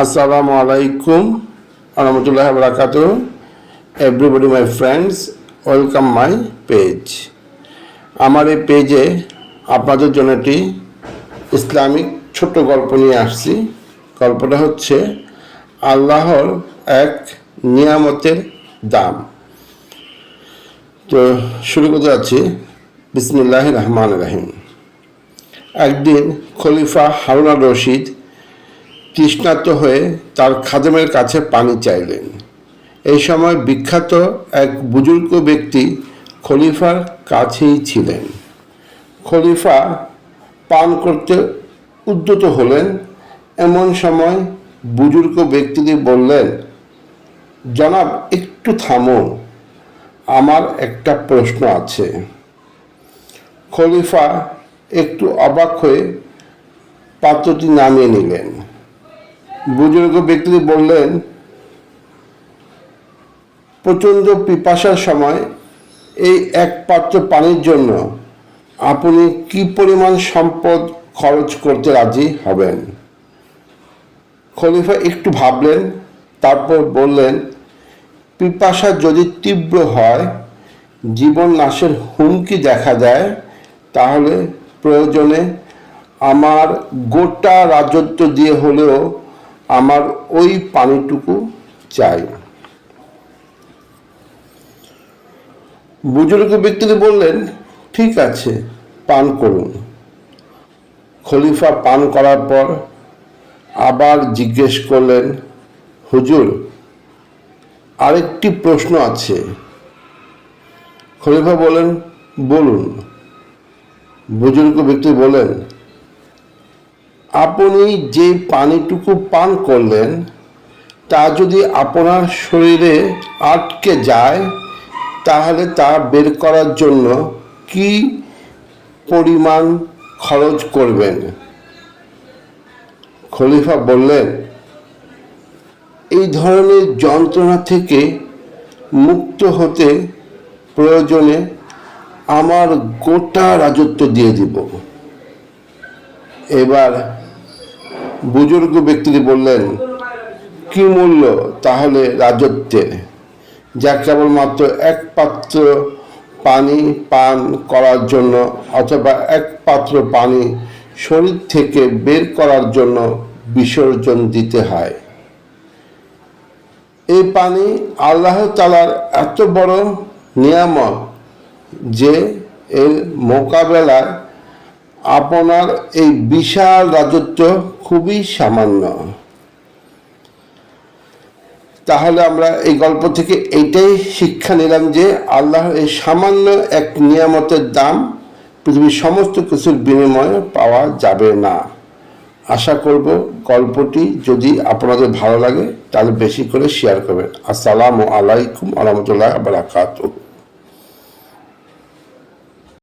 আসসালামু আলাইকুম রহমতুল্লাহ বরাকাত everybody my friends welcome my page আমার এই পেজে আপনাদের জন্য একটি ইসলামিক ছোট্ট গল্প নিয়ে আসছি। গল্পটা হচ্ছে আল্লাহর এক নিয়ামতের দাম। তো শুরু করতে যাচ্ছি। বিসমিল্লাহ রহমান রাহিম। একদিন খলিফা হারুনা রশিদ তৃষ্ণার্ত হয়ে তার খাদেমের কাছে পানি চাইলেন। এই সময় বিখ্যাত এক বুজুর্গ ব্যক্তি খলিফার কাছেই ছিলেন। খলিফা পান করতে উদ্যত হলেন। এমন সময় বুজুর্গ ব্যক্তিটি বললেন, জনাব, একটু থামো। আমার একটা প্রশ্ন আছে। খলিফা একটু অবাক হয়ে পাত্রটি নামিয়ে নিলেন। বুজুর্গ ব্যক্তি বললেন, প্রচণ্ড পিপাসার সময় এই এক পাত্র পানির জন্য আপনি কি পরিমাণ সম্পদ খরচ করতে রাজি হবেন? খলিফা একটু ভাবলেন, তারপর বললেন, পিপাসা যদি তীব্র হয়, জীবন নাশের হুমকি দেখা দেয়, তাহলে প্রয়োজনে আমার গোটা রাজত্ব দিয়ে হলেও আমার ওই পানিটুকু চাই। বুজুর্গ ব্যক্তিটি বললেন, ঠিক আছে, পান করুন। খলিফা পান করার পর আবার জিজ্ঞেস করলেন, হুজুর, আরেকটি প্রশ্ন আছে। খলিফা বলেন বলুন। বুজুর্গ ব্যক্তি বলেন আপনি যে পানিটুকু পান করলেন, তা যদি আপনার শরীরে আটকে যায়, তাহলে তা বের করার জন্য কি পরিমাণ খরচ করবেন? খলিফা বললেন, এই ধরনের যন্ত্রণা থেকে মুক্ত হতে প্রয়োজনে আমার গোটা রাজত্ব দিয়ে দিব। এবার বুজুর্গ ব্যক্তিটি বললেন, কি মূল্য তাহলে রাজত্বের যা কেবলমাত্র এক পাত্র পানি পান করার জন্য অথবা এক পাত্র পানি শরীর থেকে বের করার জন্য বিসর্জন দিতে হয়। এই পানি আল্লাহ তালার এত বড় নিয়ামত যে এর মোকাবেলায় আপনার এই বিশাল রাজত্ব খুবই সামান্য। তাহলে আমরা এই গল্প থেকে এইটাই শিক্ষা নিলাম যে আল্লাহ এই সামান্য এক নিয়ামতের দাম পৃথিবীর সমস্ত কিছুর বিনিময়ে পাওয়া যাবে না। আশা করব গল্পটি যদি আপনাদের ভালো লাগে তাহলে বেশি করে শেয়ার করবেন। আসসালামু আলাইকুম আহমতুল্লাহ বারাকাতুহ।